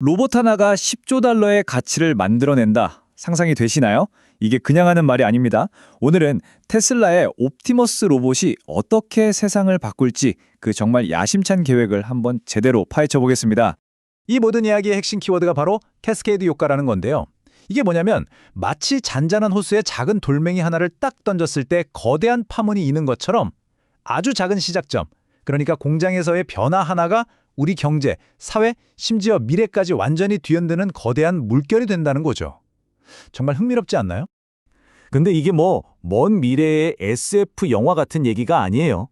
로봇 하나가 10조 달러의 가치를 만들어낸다. 상상이 되시나요? 이게 그냥 하는 말이 아닙니다. 오늘은 테슬라의 옵티머스 로봇이 어떻게 세상을 바꿀지 그 정말 야심찬 계획을 한번 제대로 파헤쳐 보겠습니다. 이 모든 이야기의 핵심 키워드가 바로 캐스케이드 효과라는 건데요. 이게 뭐냐면 마치 잔잔한 호수에 작은 돌멩이 하나를 딱 던졌을 때 거대한 파문이 있는 것처럼 아주 작은 시작점, 그러니까 공장에서의 변화 하나가 우리 경제, 사회, 심지어 미래까지 완전히 뒤흔드는 거대한 물결이 된다는 거죠. 정말 흥미롭지 않나요? 근데 이게 뭐 먼 미래의 SF 영화 같은 얘기가 아니에요.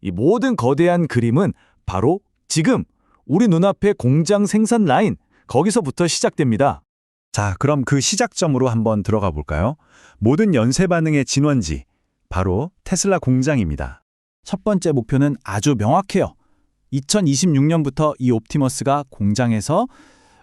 이 모든 거대한 그림은 바로 지금 우리 눈앞의 공장 생산 라인 거기서부터 시작됩니다. 자, 그럼 그 시작점으로 한번 들어가 볼까요? 모든 연쇄 반응의 진원지, 바로 테슬라 공장입니다. 첫 번째 목표는 아주 명확해요. 2026년부터 이 옵티머스가 공장에서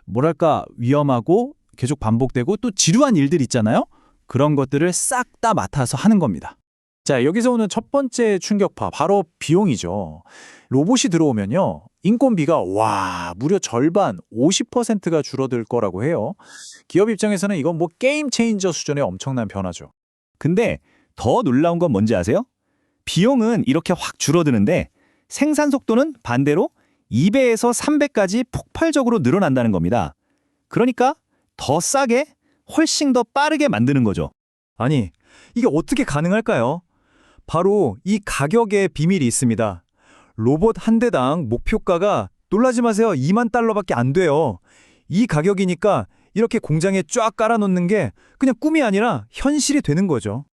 뭐랄까 위험하고 계속 반복되고 또 지루한 일들 있잖아요. 그런 것들을 싹 다 맡아서 하는 겁니다. 자, 여기서 오는 첫 번째 충격파 바로 비용이죠. 로봇이 들어오면요. 인건비가 와, 무려 절반 50%가 줄어들 거라고 해요. 기업 입장에서는 이건 뭐 게임 체인저 수준의 엄청난 변화죠. 근데 더 놀라운 건 뭔지 아세요? 비용은 이렇게 확 줄어드는데 생산 속도는 반대로 2배에서 3배까지 폭발적으로 늘어난다는 겁니다. 그러니까 더 싸게, 훨씬 더 빠르게 만드는 거죠. 아니, 이게 어떻게 가능할까요? 바로 이 가격의 비밀이 있습니다. 로봇 한 대당 목표가가 놀라지 마세요. 2만 달러밖에 안 돼요. 이 가격이니까 이렇게 공장에 쫙 깔아놓는 게 그냥 꿈이 아니라 현실이 되는 거죠.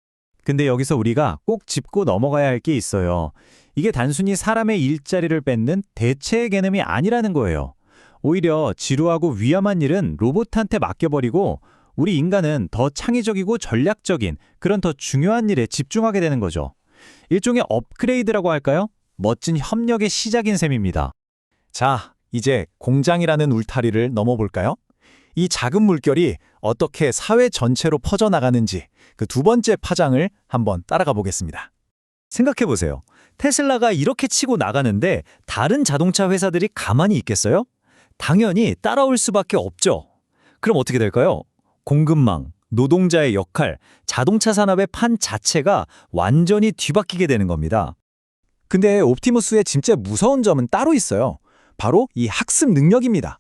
근데 여기서 우리가 꼭 짚고 넘어가야 할 게 있어요. 이게 단순히 사람의 일자리를 뺏는 대체의 개념이 아니라는 거예요. 오히려 지루하고 위험한 일은 로봇한테 맡겨버리고 우리 인간은 더 창의적이고 전략적인 그런 더 중요한 일에 집중하게 되는 거죠. 일종의 업그레이드라고 할까요? 멋진 협력의 시작인 셈입니다. 자, 이제 공장이라는 울타리를 넘어볼까요? 이 작은 물결이 어떻게 사회 전체로 퍼져나가는지 그 두 번째 파장을 한번 따라가 보겠습니다. 생각해 보세요. 테슬라가 이렇게 치고 나가는데 다른 자동차 회사들이 가만히 있겠어요? 당연히 따라올 수밖에 없죠. 그럼 어떻게 될까요? 공급망, 노동자의 역할, 자동차 산업의 판 자체가 완전히 뒤바뀌게 되는 겁니다. 근데 옵티머스의 진짜 무서운 점은 따로 있어요. 바로 이 학습 능력입니다.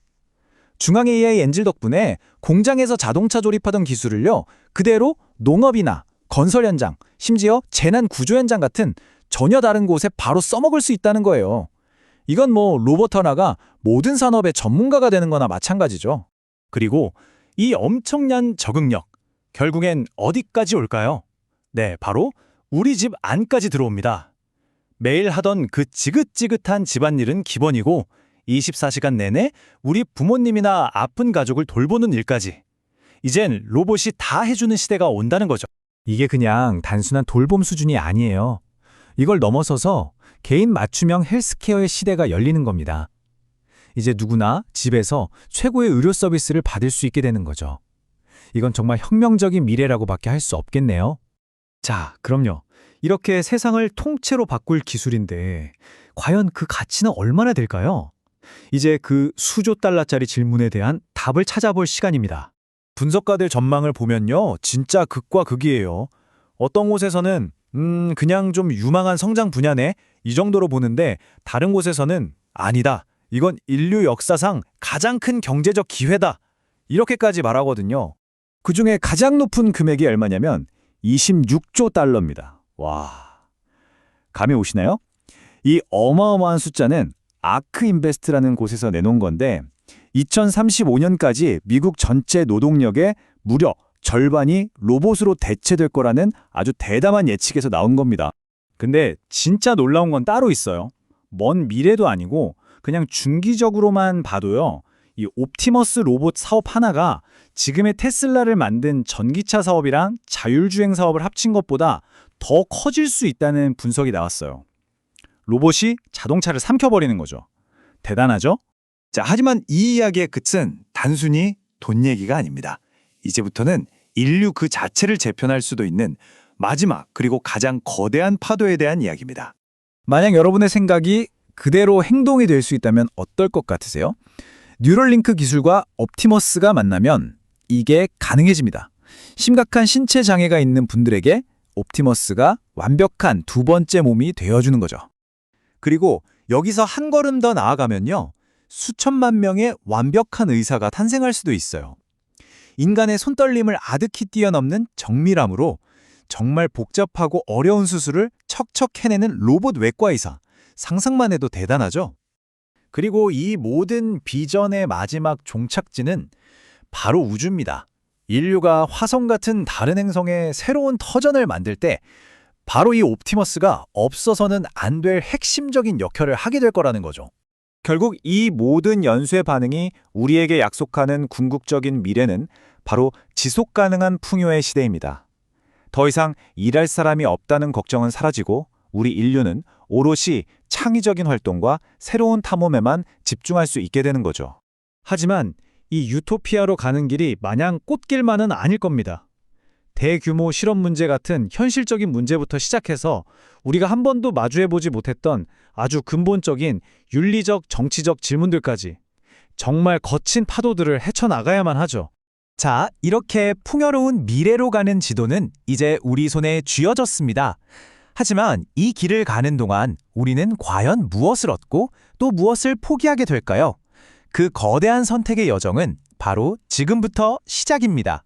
중앙 AI 엔진 덕분에 공장에서 자동차 조립하던 기술을요, 그대로 농업이나 건설 현장, 심지어 재난 구조 현장 같은 전혀 다른 곳에 바로 써먹을 수 있다는 거예요. 이건 뭐 로봇 하나가 모든 산업의 전문가가 되는 거나 마찬가지죠. 그리고 이 엄청난 적응력, 결국엔 어디까지 올까요? 네, 바로 우리 집 안까지 들어옵니다. 매일 하던 그 지긋지긋한 집안일은 기본이고 24시간 내내 우리 부모님이나 아픈 가족을 돌보는 일까지. 이젠 로봇이 다 해주는 시대가 온다는 거죠. 이게 그냥 단순한 돌봄 수준이 아니에요. 이걸 넘어서서 개인 맞춤형 헬스케어의 시대가 열리는 겁니다. 이제 누구나 집에서 최고의 의료 서비스를 받을 수 있게 되는 거죠. 이건 정말 혁명적인 미래라고밖에 할 수 없겠네요. 자, 그럼요. 이렇게 세상을 통째로 바꿀 기술인데 과연 그 가치는 얼마나 될까요? 이제 그 수조 달러짜리 질문에 대한 답을 찾아볼 시간입니다. 분석가들 전망을 보면요. 진짜 극과 극이에요. 어떤 곳에서는 음, 그냥 좀 유망한 성장 분야네 이 정도로 보는데 다른 곳에서는 아니다. 이건 인류 역사상 가장 큰 경제적 기회다. 이렇게까지 말하거든요. 그 중에 가장 높은 금액이 얼마냐면 26조 달러입니다. 와. 감이 오시나요? 이 어마어마한 숫자는 아크 인베스트라는 곳에서 내놓은 건데 2035년까지 미국 전체 노동력의 무려 절반이 로봇으로 대체될 거라는 아주 대담한 예측에서 나온 겁니다. 근데 진짜 놀라운 건 따로 있어요. 먼 미래도 아니고 그냥 중기적으로만 봐도요. 이 옵티머스 로봇 사업 하나가 지금의 테슬라를 만든 전기차 사업이랑 자율주행 사업을 합친 것보다 더 커질 수 있다는 분석이 나왔어요. 로봇이 자동차를 삼켜버리는 거죠. 대단하죠? 자, 하지만 이 이야기의 끝은 단순히 돈 얘기가 아닙니다. 이제부터는 인류 그 자체를 재편할 수도 있는 마지막 그리고 가장 거대한 파도에 대한 이야기입니다. 만약 여러분의 생각이 그대로 행동이 될 수 있다면 어떨 것 같으세요? 뉴럴링크 기술과 옵티머스가 만나면 이게 가능해집니다. 심각한 신체 장애가 있는 분들에게 옵티머스가 완벽한 두 번째 몸이 되어주는 거죠. 그리고 여기서 한 걸음 더 나아가면요. 수천만 명의 완벽한 의사가 탄생할 수도 있어요. 인간의 손떨림을 아득히 뛰어넘는 정밀함으로 정말 복잡하고 어려운 수술을 척척 해내는 로봇 외과 의사. 상상만 해도 대단하죠? 그리고 이 모든 비전의 마지막 종착지는 바로 우주입니다. 인류가 화성 같은 다른 행성에 새로운 터전을 만들 때 바로 이 옵티머스가 없어서는 안 될 핵심적인 역할을 하게 될 거라는 거죠. 결국 이 모든 연쇄 반응이 우리에게 약속하는 궁극적인 미래는 바로 지속 가능한 풍요의 시대입니다. 더 이상 일할 사람이 없다는 걱정은 사라지고 우리 인류는 오롯이 창의적인 활동과 새로운 탐험에만 집중할 수 있게 되는 거죠. 하지만 이 유토피아로 가는 길이 마냥 꽃길만은 아닐 겁니다. 대규모 실험 문제 같은 현실적인 문제부터 시작해서 우리가 한 번도 마주해보지 못했던 아주 근본적인 윤리적, 정치적 질문들까지 정말 거친 파도들을 헤쳐나가야만 하죠. 자, 이렇게 풍요로운 미래로 가는 지도는 이제 우리 손에 쥐어졌습니다. 하지만 이 길을 가는 동안 우리는 과연 무엇을 얻고 또 무엇을 포기하게 될까요? 그 거대한 선택의 여정은 바로 지금부터 시작입니다.